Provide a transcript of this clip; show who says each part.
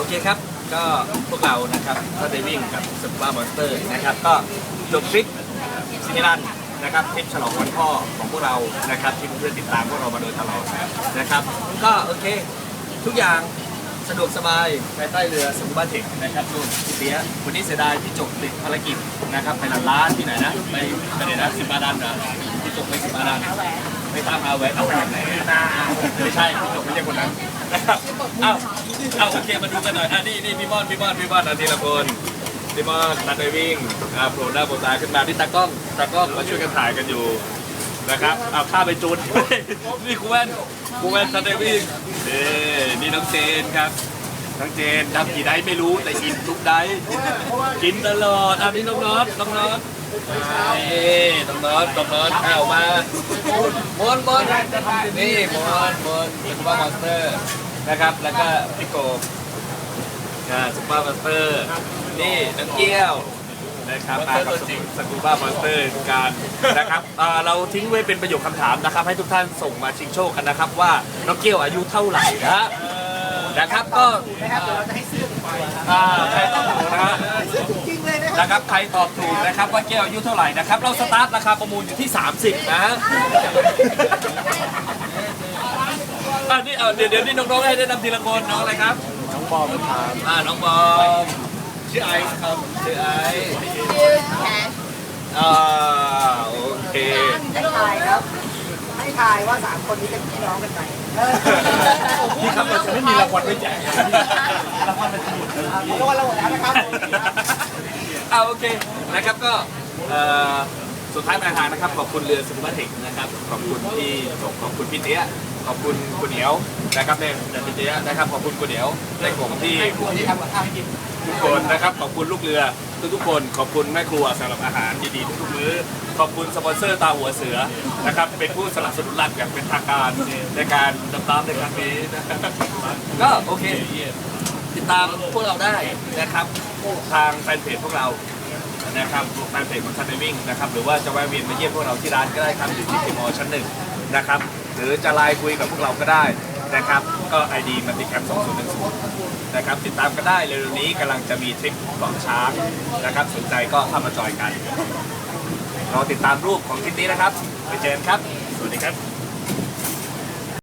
Speaker 1: โอเคครับ ก็พวกเรานะครับก็ได้วิ่งกับสปาร์มอนสเตอร์นะครับ ก็จบทริปซิมิลันนะครับทริปฉลองวันพ่อของพวกเรานะครับที่เพื่อนๆติดตามพวกเรามาโดยตลอดนะครับ ก็โอเค ทุกอย่างสะดวกสบายภายใต้เรือสมุบ้าเทคนะครับนู่นพี่เปียวันนี้เสียดายพี่จบติดภารกิจนะครับไปละล้านที่ไหนนะไปไปไหนนะสิบาดันนะพี่จบไปสิบาดัน ไม่ตามอาแหวนเอาไปจากไหนไม่ใช่พี่จบไม่ใช่คนนั้นเอ้าเอ้าโอเคมาดูกันหน่อยอะนี่นี่พี่มอนพี่มอนพี่มอนอะทีละคนพี่มอนนัดไดวิ่งอ่าโผล่หน้าโผล่ตาขึ้นมาที่ตากล้องตากล้องมาช่วยกันถ่ายกันอยู่นะครับเอาข้าไปจูนนี่ครูแว่นครูแว่นซันเดวิ่งเอ้นี่น้องเจนครับน้องเจนทำกี่ได้ไม่รู้แต่กินทุกได้กินตลอดอะนี่น้องน็อตน้องน็อต เอ้น้องน็อตน้องน็อตเอามามอนมอนนี่มอนมอนเป็นซูเปอร์มอนสเตอร์นะครับ แล้วก็พี่โกบอ่าซูเปอร์มอนสเตอร์นี่น้องเกี้ยวนะครับมากับสกูบ้ามอนสเตอร์การนะครับเราทิ้งไว้เป็นประโยคคำถามนะครับ ให้ทุกท่านส่งมาชิงโชคกันนะครับ ว่าน้องเกี้ยวอายุเท่าไหร่นะนะครับก็อ่าใครตอบ นะครับใครตอบถูกนะครับว่าเกี้ยวอายุเท่าไหร่นะครับ เราสตาร์ทราคาประมูลอยู่ที่ 30 นะฮะอ่านี่เอาเดี๋ยวเดี๋ยวนี่น้องๆให้ได้นำทีละคนน้องอะไรครับ
Speaker 2: น้องบอลครับ
Speaker 1: อ่าน้องบอมชื่อไอซ์ครับชื่อไอซ์
Speaker 3: ชื่อแคท
Speaker 1: อ่าโอเค
Speaker 3: ให้ทายครับให้ทายว่าสามคนนี้เป็นพี่น้องกันไหม
Speaker 1: พี่ครับเราจะไม่มีรางวัลไว้แจก
Speaker 3: รางวัลเราหมดแล้วนะครับ
Speaker 1: เอาโอเคนะครับก็สุดท้ายปลายทางนะครับขอบคุณเรือสุขุมวิทนะครับขอบคุณพี่ขอบคุณพี่เตี้ยขอบคุณคุณเหนียวนะครับเนี่ยพี่เตี้ยนะครับขอบคุณคุณเหนียวในกลุ่มที่
Speaker 3: ที่ทำกับข้าวให้กิน
Speaker 1: ทุกคนนะครับขอบคุณลูกเรือทุกทุกคนขอบคุณแม่ครัวสำหรับอาหารดีๆทุกมื้อขอบคุณสปอนเซอร์ตาหัวเสือนะครับเป็นผู้สนับสนุนหลักอย่างเป็นทางการในการดำน้ำในครั้งนี้นะก็โอเค ติดตามพวกเราได้นะครับทางแฟนเพจพวกเรานะครับแฟนเพจของซันเดวิ่งนะครับหรือว่าจะแวะเวียนมาเยี่ยมพวกเราที่ร้านก็ได้ครับอยู่ที่ทีมอชั้นหนึ่งนะครับ หรือจะไลน์คุยกับพวกเราก็ได้นะครับ ก็ ID มันติแคมป์2010นย์หนึ่งศูนย์นะครับติดตามก็ได้เร็วๆนี้กำลังจะมีทริปเกาะช้างนะครับ สนใจก็เข้ามาจอยกันรอติดตามรูปของทริปนี้นะครับไปเจอกันครับ สวัสดีครับ